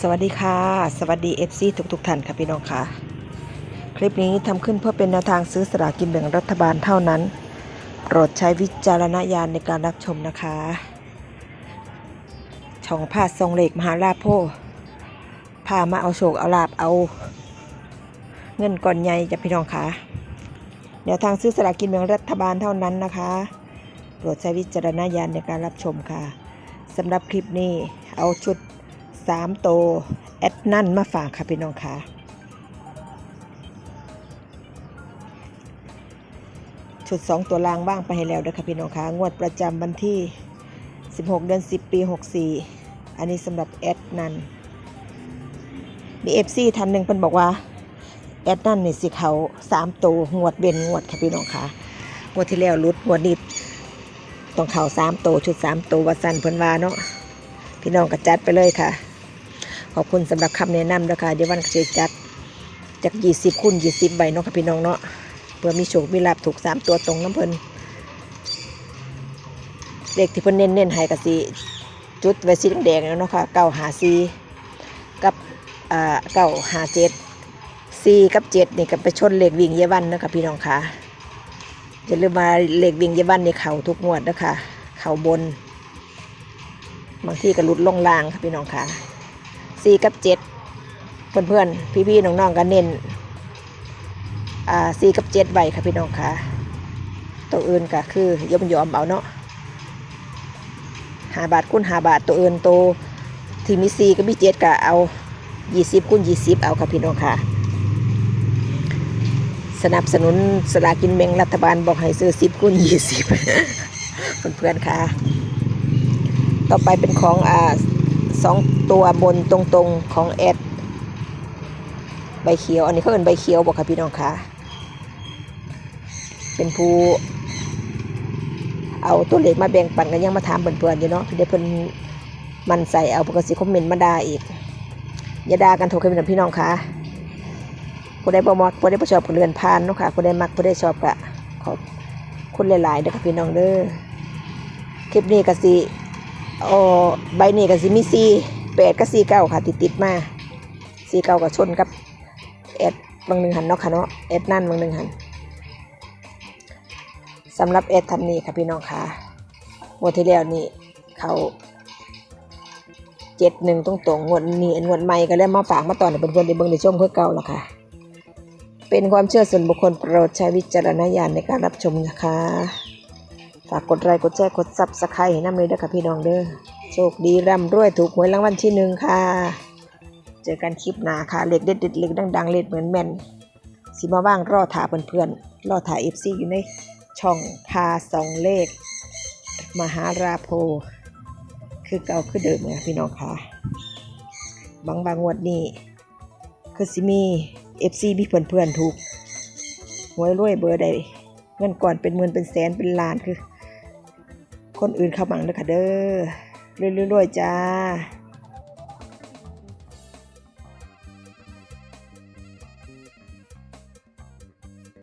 สวัสดีค่ะ สวัสดี FC ทุกทุกๆท่านค่ะพี่น้องค่ะ คลิปนี้ทำขึ้นเพื่อเป็นแนวทางซื้อสลากกินแบ่งรัฐบาลเท่านั้น โปรดใช้วิจารณญาณในการรับชมนะคะ ช่องพาทรงเหล็กมหาลาภโพพามาเอาโชคเอาลาบเอา เงินก่อนใหญ่จะพี่น้องค่ะแนวทางซื้อสลากกินแบ่งรัฐบาลเท่านั้นนะคะ โปรดใช้วิจารณญาณในการรับชมค่ะสำหรับคลิปนี้เอาชุด สามโตวแอดนั่นมาฝากค่ะพี่น้องค่ะชุดสองตัวล่างบ้างไปให้แล้วเด้อค่ะพี่น้องค่ะงวดประจำวันที่ 16 เดือน 10 ปี 64 อันนี้สำหรับแอดนั่นมีเอฟซีท่านหนึ่งเพิ่นบอกว่า แอดนั่นนี่สิเขาสามตัวงวดเบนงวดค่ะพี่น้องค่ะงวดที่แล้วรุดงวดนี้ต้องเขาสามตัวชุดสามตัววัดสันเพิ่นว่าเนาะพี่น้องก็จัดไปเลยค่ะ ขอบคุณสำหรับคำแนะนำนะคะเดี๋ยววันก็จะจัดจากยี่สิบคูณยี่สิบใบเนาะค่ะพี่น้องเนาะเพื่อมีโชคมีลาบถูกสามตัวตรงน้ำเพลินเลขที่เพิ่นเน้นเน้นให้กะสีจุดไว้สีแดงแล้วเนาะค่ะเก้าหาซีกับอ่าเก้าหาเจ็ดซีกับเจ็ดนี่ก็ไปชนเหลขวิ่งเยาวันนะคะพี่น้องค่ะอย่าลืมมาเหลขวิ่งเยาวันในเข่าทุกงวดนะคะเข่าบน บางที่ก็หลุดลงลางค่ะพี่น้องค่ะ สี่กับเจ็ดเพื่อนๆ พี่ๆ น้องๆก็เน้นอ่าสี่กับเจ็ดใบค่ะพี่น้องค่ะ ตัวอื่นก็คือยอมยอมๆเอาเนาะหาบาทคูณหาบาทตัวอื่นโตที่มีสี่กับมีเจ็ดก็เอายี่สิบคูณยี่สิบเอาค่ะพี่น้องค่ะ สนับสนุนสลากินแบ่งรัฐบาลบอกให้ซื้อสิบคูณยี่สิบเพื่อนๆค่ะ ต่อไปเป็นของอ่า สองตัวบนตรงๆของแอดใบเขียว อันนี้เขาเป็นใบเขียวบอกค่ะพี่น้องค่ะ เป็นผู้เอาตัวเลขมาแบ่งปันกันยังมาถามเพื่อนๆอยู่เนาะเดี๋ยวเพิ่นมันใส่เอาปกติคอมเมนต์มาด่าอีก อย่าด่ากันโทรกันเป็นพี่น้องค่ะผู้ใดบ่มักผู้ใดบ่ชอบก็เลื่อนผ่านเนาะค่ะผู้ใดมักผู้ใดชอบก็ขอบคุณหลายๆเด้อค่ะพี่น้องเด้อคลิปนี้ก็สิ โอ้ใบนี้ก็สิมีสี่แปดกับสี่เก้าค่ะติดติดมาสี่เก้ากับชนกับแอดบางหนึ่งหันเนาะค่ะเนาะแอดนั่นบางหนึ่งหันสำหรับแอดทันนี้ค่ะพี่น้องค่ะงวดที่แล้วนี่เขาเจ็ดหนึ่งตรงตรงงวดนี้งวดใหม่ก็เลยมาฝากมาตอนให้เพื่อนๆได้เบิ่งได้ชมเพื่อเก่าละค่ะ เป็นความเชื่อส่วนบุคคลโปรดใช้วิจารณญาณในการรับชมนะคะ ฝากกดไลค์กดแชร์กดซับสไครต์ให้น้ำเลยเด้อค่ะพี่น้องเด้อโชคดีร่ำรวยถูกหวยรางวัลที่หนึ่งค่ะ เจอกันคลิปหน้าค่ะเล็กเด็ดเด็ดเล็กดังๆเล็กเหมือนแม่นสิมาว่างรอถ่าเพื่อนๆรอถ่าเอฟซีอยู่ในช่องพาสองเลข มหาราโพ คือเก่าคือเดิมเลยค่ะพี่น้องค่ะ บางบางงวดนี้คือสิมีเอฟซีมีเพื่อนๆถูกหวยรวยเบอร์ใด เงินก่อนเป็นหมื่นเป็นแสนเป็นล้านคือ คนอื่นเข้าบังเด้อค่ะเด้อรวยๆๆจ้า